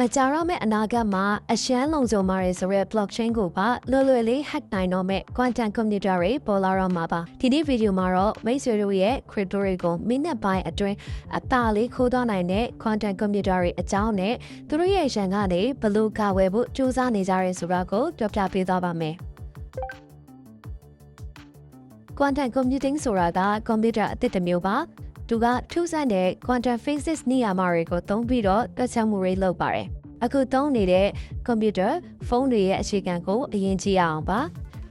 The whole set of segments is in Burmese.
မကြာတော့မဲ့အနာဂတ်မှာအရှမ်းလုံခြုံမာရဲဆိုတဲ့ blockchain ကိုပါလွယ်လွယ်လေး hack နိုင်တော့မဲ့ quantum computer တွေပေါ်လာတော့မှာပါဒီနေ့ဗီဒီယိုမှာတော့မိတ်ဆွေတို့ရဲ့ crypto တွေကိုမိနစ်ပိုင်းအတွင်းအသာလေးခိုးသွားနိုင်တဲ့ quantum computer တွေအကြောင်းနဲ့သူတို့ရဲ့ရန်ကနေဘယ်လို့ကာဝယ်ဖို့စူးစမ်းနေကြရဲဆိုတာကိုပြောပြပေးသွားပါမယ် quantum computing ဆိုတာက computer အသစ်တစ်မျိုးပါ သူကထူးဆန်းတဲ့ quantum physics နေရာမှာတွေကိုသုံးပြီးတော့တွက်ချက်မှုတွေလုပ်ပါတယ်အခုသုံးနေတဲ့ computer ဖုန်းတွေရဲ့အခြေခံကိုအရင်ကြည့်ရအောင်ပါ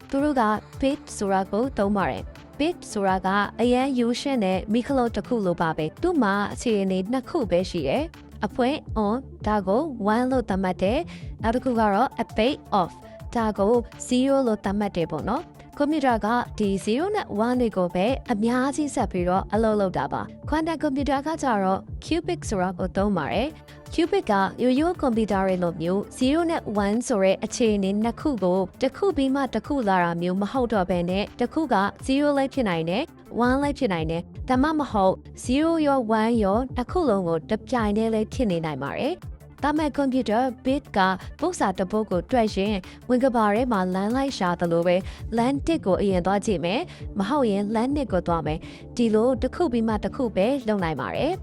သူတို့က bit ဆိုတာကိုသုံးပါတယ် bit ဆိုတာကအရန်ယူရှင်းတဲ့မိခလုတ်တစ်ခုလိုပါပဲသူ့မှာအခြေအနေနှစ်ခုပဲရှိတယ်အဖွင့် on ဒါကို1လို့သတ်မှတ်တယ်နောက်တစ်ခုကတော့ a pay off ဒါကို0လို့သတ်မှတ်တယ်ပေါ့နော် ကွန်ပျူတာကဒီ0နဲ့1တွေကိုပဲအများကြီးဆက်ပြီးတော့အလုပ်လုပ်တာပါ quantum computer ကကြတော့ cubic ဆိုတာကိုသုံးပါတယ် cubic ကရိုးရိုးကွန်ပျူတာတွေလိုမျိုး0နဲ့1ဆိုတဲ့အခြေအနေနှစ်ခုကိုတစ်ခုပြီးမှတစ်ခုလာတာမျိုးမဟုတ်တော့ဘဲနဲ့တစ်ခုက0လိုက်ဖြစ်နိုင်တယ်1လိုက်ဖြစ်နိုင်တယ်ဒါမှမဟုတ်0ရော1ရောတစ်ခုလုံးကိုတစ်ပြိုင်တည်းလေးဖြစ်နေနိုင်ပါတယ် ဒါမဲ့ကွန်ပျူတာ bit ကပုစာတစ်ပုတ်ကိုတွက်ရင်ဝင်ကဘာထဲမှာလမ်းလိုက်ရှာသလိုပဲလမ်းတစ်ကိုအရင်သွားကြည့်မယ်မဟုတ်ရင်လမ်းနှစ်ကိုသွားမယ်ဒီလိုတစ်ခုပြီးမှတစ်ခုပဲလုပ်နိုင်ပါတယ်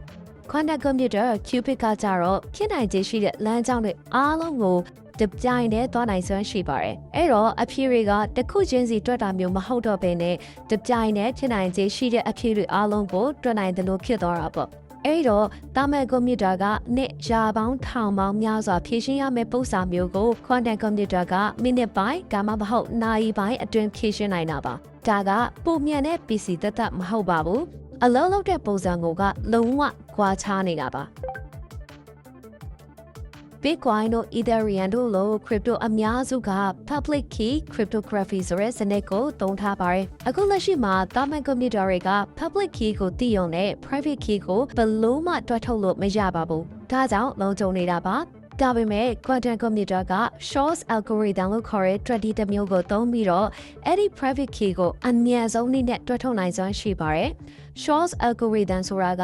quantum computer qubit ကကြတော့ဖြစ်နိုင်ခြေရှိတဲ့လမ်းကြောင်းတွေအားလုံးကိုတပြိုင်တည်းသွားနိုင်စွမ်းရှိပါတယ်။အဲ့တော့အဖြေတွေကတစ်ခုချင်းစီတွက်တာမျိုးမဟုတ်တော့ဘဲနဲ့တပြိုင်တည်းဖြစ်နိုင်ခြေရှိတဲ့အဖြေတွေအားလုံးကိုတွက်နိုင်တယ်လို့ဖြစ်သွားတာပေါ့။ အဲ့တော့တာမန်ကွန်ပျူတာကနှစ်ရာပေါင်းထောင်ပေါင်းများစွာဖြည့်ရှင်းရမယ့်ပုံစံမျိုးကို quantum computer ကမိနစ်ပိုင်းဒါမှမဟုတ်နာရီပိုင်းအတွင်းဖြည့်ရှင်းနိုင်တာပါ။ဒါကပုံမြန်တဲ့ PC သက်သက်မဟုတ်ပါဘူး။အလုံးလုံးတဲ့ပုံစံကိုကလုံးဝကွာခြားနေတာပါ Bitcoin တို့ Ethereum တို့လို crypto အများစုက public key cryptography ဆိုတဲ့စနစ်ကိုသုံးထားပါတယ်။အခုလက်ရှိမှာတာမန်ကွန်ပျူတာတွေက public key ကိုသိရုံနဲ့ private key ကိုဘယ်လို့မှတွက်ထုတ်လို့မရပါဘူး။ဒါကြောင့်လုံခြုံနေတာပါ။ဒါပေမဲ့ quantum computer က Shor's algorithm လို့ခေါ်တဲ့ strategy တစ်မျိုးကိုသုံးပြီးတော့အဲ့ဒီ private key ကိုအမြန်ဆုံးနည်းနဲ့တွက်ထုတ်နိုင်စွမ်းရှိပါတယ်။ Shor's algorithm ဆိုတာက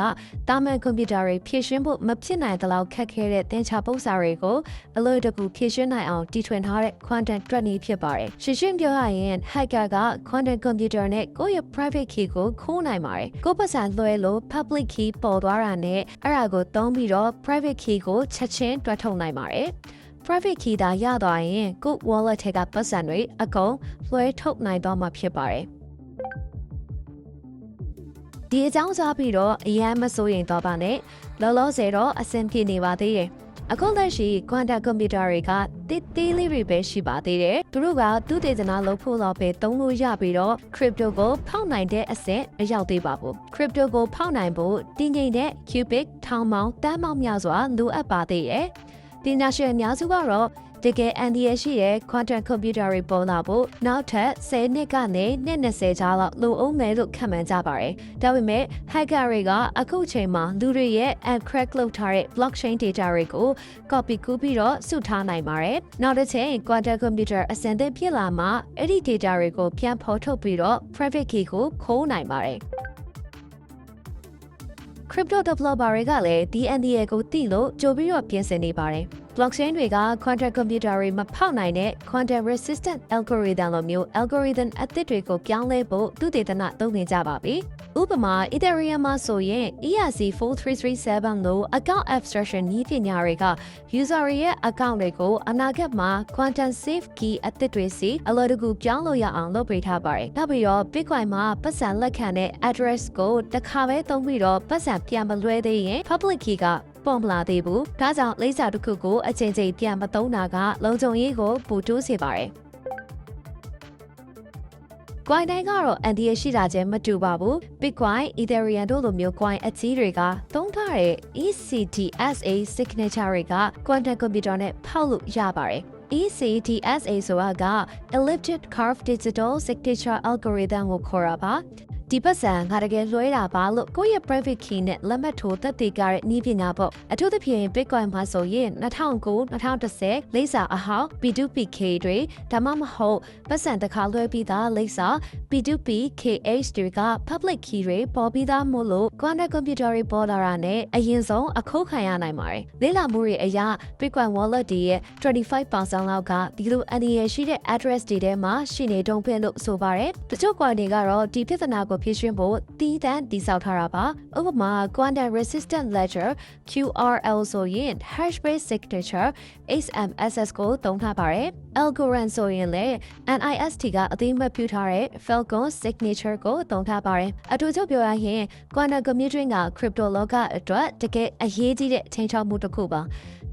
တာမန်ကွန်ပျူတာတွေဖြည့်ရှင်းဖို့မဖြစ်နိုင်တဲ့လောက်ခက်ခဲတဲ့သင်္ချာပု္ပ္ပာတွေကိုအလွယ်တကူဖြည့်ရှင်းနိုင်အောင်တီထွင်ထားတဲ့ quantum တွက်နည်းဖြစ်ပါတယ်။ရှင်းရှင်းပြောရရင် hacker က quantum computer နဲ့ကိုယ့်ရဲ့ private key ကိုခိုးနိုင်ပါတယ်။ကိုယ့်ပတ်စံလွှဲလို့ public key ပေါ်သွားတာနဲ့အဲ့ဒါကိုသုံးပြီးတော့ private key ကိုချက်ချင်းတွက်ထုတ်နိုင်ပါတယ်။ private key သာရသွားရင်ကိုယ့် wallet ထဲကပတ်စံတွေအကုန်လွှဲထုတ်နိုင်တော့မှာဖြစ်ပါတယ်။ ဒီအကြောင်းကြားပြီးတော့အရန်မစိုးရင်တော့ပါနဲ့လောလောဆယ်တော့အဆင်ပြေနေပါသေးတယ်အခုလက်ရှိ quantum computer တွေကတိတိလေးတွေပဲရှိပါသေးတယ်သူတို့ကသူတေသနာလုပ်ဖို့တော့ပဲသုံးလို့ရပြီးတော့ crypto ကိုဖောက်နိုင်တဲ့အဆင့်မရောက်သေးပါဘူး crypto ကိုဖောက်နိုင်ဖို့တည်ငြိမ်တဲ့ cubic ထောင်ပေါင်းတန်းပေါင်းများစွာလိုအပ်ပါသေးတယ်ပညာရှင်အများစုကတော့ တကယ်အန်ဒီရရှိတဲ့ quantum computer တွေပေါ်လာဖို့နောက်ထပ်10နှစ်ကနေနှစ်20ကြာလောက်လိုအောင်မယ်လို့ခန့်မှန်းကြပါတယ်။ဒါပေမဲ့ hacker တွေကအခုချိန်မှာလူတွေရဲ့ encrypt လုပ်ထားတဲ့ blockchain data တွေကို copy ကူးပြီးတော့စုထားနိုင်ပါတယ်။နောက်တစ်ချိန် quantum computer အစင်သစ်ဖြစ်လာမှအဲ့ဒီ data တွေကိုပြန်ဖော်ထုတ်ပြီးတော့ private key ကိုခိုးနိုင်ပါတယ်။ crypto developer တွေကလည်း DNDA ကိုသိလို့ကြိုပြီးတော့ပြင်ဆင်နေပါတယ်။ blockchain တွေက quantum computer တွေမဖောက်နိုင်တဲ့ quantum resistant algorithm လိုမျိုး algorithm အသစ်တွေကိုပြောင်းလဲဖို့သူတေသနသုံးနေကြပါပြီ။ဥပမာ Ethereum မှာဆိုရင် ERC4337 လို့ account abstraction နည်းပညာတွေက user တွေရဲ့ account တွေကိုအနာဂတ်မှာ quantum safe key အသစ်တွေစီအလွယ်တကူပြောင်းလို့ရအောင်လုပ်ပေးထားပါတယ်။နောက်ပြီးတော့ Bitcoin မှာပတ်စံလက်ခံတဲ့ address ကိုတစ်ခါပဲသုံးပြီးတော့ပတ်စံပြန်မလွှဲသေးရင် public key က ပေါ်မလာသေးဘူး။ဒါကြောင့်လိပ်စာတစ်ခုကိုအချိန်ချင်းပြန်မသုံးတာကလုံခြုံရေးကိုပိုတိုးစေပါတယ်။ coin တိုင်းကတော့အန်ဒီရရှိတာချင်းမတူပါဘူး Bitcoin Ethereum တို့လိုမျိုး coin အကြီးတွေကသုံးထားတဲ့ ECDSA signature တွေက quantum computer နဲ့ဖောက်လို့ရပါတယ် ECDSA ဆိုတာက Elliptic Curve Digital Signature Algorithm ကိုခေါ်တာပါ ဒီပတ်စံငါတကယ်လွှဲတာပါလို့ကိုယ့်ရဲ့ private key နဲ့လက်မှတ်ထိုးသက်သေကြတဲ့နည်းပညာပေါ့အထူးသဖြင့် Bitcoin မှာဆိုရင်2009 2010လိပ်စာအဟောင်း P2PK တွေဒါမှမဟုတ်ပတ်စံတစ်ခါလွှဲပြီးသားလိပ်စာ P2PKH တွေက public key တွေပေါ်ပြီးသားမို့လို့ quantum computer တွေပေါ်လာတာနဲ့အရင်ဆုံးအခုခံရနိုင်ပါတယ်လေ့လာမှုတွေအရ Bitcoin wallet တွေရဲ့25%လောက်ကဒီလိုအန္တရာယ်ရှိတဲ့ address တွေထဲမှာရှိနေတုံးဖင်လို့ဆိုပါတယ်တချို့ coin တွေကတော့ဒီပြဿနာကိုဖြေရှင်းဖို့တီးတန့်တည်ဆောက်ထားတာပါဥပမာ quantum resistant ledger QRL ဆိုရင် hash based signature XMSS ကိုသုံးထားပါတယ် Algorand ဆိုရင်လည်း NIST ကအသိအမှတ်ပြုထားတဲ့ Falcon signature ကိုသုံးထားပါတယ်အထူးချုပ်ပြောရရင် quantum computing က crypto လောကအတွက်တကယ်အရေးကြီးတဲ့ချိန်ချောက်မှုတစ်ခုပါ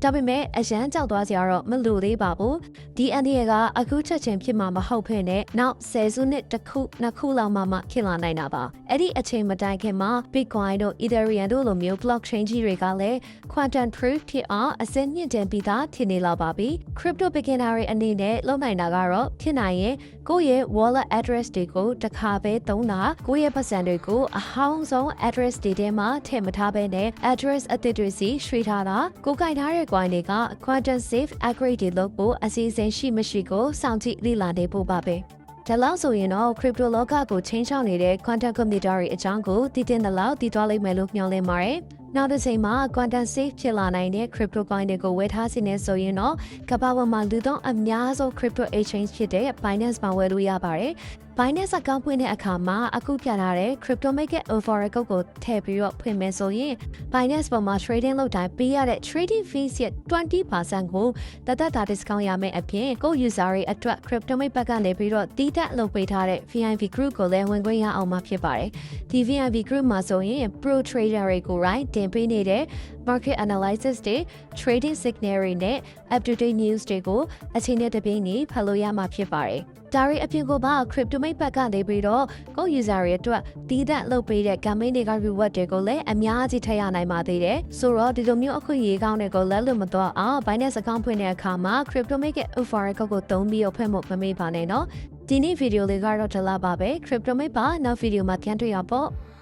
ဒါပေမဲ့အရန်ကြောက်သွားစရာတော့မလိုသေးပါဘူးဒီအန်ဒီရကအခုချက်ချင်းဖြစ်မှာမဟုတ်ဖ ೇನೆ နောက်ဆယ်စုနှစ်တစ်ခုနှစ်ခုလောက်မှမှဖြစ်လာနိုင်တာပါအဲ့ဒီအချိန်မတိုင်ခင်မှာ Bitcoin တို့ Ethereum တို့လိုမျိုး blockchain ကြီးတွေကလည်း quantum proof ဖြစ်အောင်အစင်းမြင့်တင်ပြီးသားဖြစ်နေလာပါပြီ crypto beginner တွေအနေနဲ့လုပ်နိုင်တာကတော့ဖြစ်နိုင်ရင်ကိုယ့်ရဲ့ wallet address တွေကိုတစ်ခါပဲသုံးတာကိုယ့်ရဲ့ပတ်စံတွေကိုအဟောင်းဆုံး address တွေထဲမှာထည့်မထားဘဲနဲ့ address အသစ်တွေစီရွှေ့ထားတာကိုယ်ကင်ထားတဲ့ coin တွေက quantum safe upgrade တွေလုပ်ဖို့အစီအစဉ်ရှိမရှိကိုစောင့်ကြည့်လေ့လာနေဖို့ပါပဲ ဒါလောက်ဆိုရင်တော့ crypto လောကကိုချင်းချောင်းနေတဲ့ quantum computer တွေအကြောင်းကိုတည်တင်တဲ့လောက်တည်သွားလိမ့်မယ်လို့မျှော်လင့်ပါတယ်။နောက်တစ်ချိန်မှာ quantum safe ဖြစ်လာနိုင်တဲ့ crypto coin တွေကိုဝယ်ထားစီနေဆိုရင်တော့ကမ္ဘာပေါ်မှာလူသုံးအများဆုံး crypto exchange ဖြစ်တဲ့ Binance မှာဝယ်လို့ရပါတယ်။ Binance account ဖွင့်တဲ့အခါမှာအခုပြထားတဲ့ crypto market overcode ကိုထည့်ပြီးတော့ဖွင့်မယ်ဆိုရင် Binance ပေါ်မှာ trading လုပ်တိုင်းပေးရတဲ့ trading fees ရဲ့20%ကိုတသက်တာ discount ရမယ့်အပြင်ကို user တွေအတွက် crypto market ဘက်ကနေပြီးတော့တီးတက်လုပ်ပေးထားတဲ့ VIP group ကိုလည်းဝင်ခွင့်ရအောင်မှာဖြစ်ပါတယ်။ဒီ VIP group မှာဆိုရင် pro trader တွေကို right တင်ပေးနေတဲ့ market analysis တွေ trading signal တွေနဲ့ up to date news တွေကိုအချိန်နဲ့တပြေးညီဖတ်လို့ရမှာဖြစ်ပါတယ်။ ဒါရီအပြင်ကိုပါ crypto mate ဘက်ကနေပြီးတော့ကို user တွေအတွက်တီးသက်လုပ်ပေးတဲ့ campaign တွေက reward တွေကိုလည်းအများကြီးထည့်ရနိုင်ပါသေးတယ်။ဆိုတော့ဒီလိုမျိုးအခွင့်အရေးကောင်းတွေကိုလက်လွတ်မတော့အောင် Binance account ဖွင့်တဲ့အခါမှာ crypto mate ရဲ့ offer ကိုသုံးပြီးတော့ဖွင့်ဖို့မမေ့ပါနဲ့နော်။ဒီနေ့ဗီဒီယိုလေးကတော့ဒီလောက်ပါပဲ crypto mate ပါနောက်ဗီဒီယိုမှာပြန်တွေ့ရပေါ့။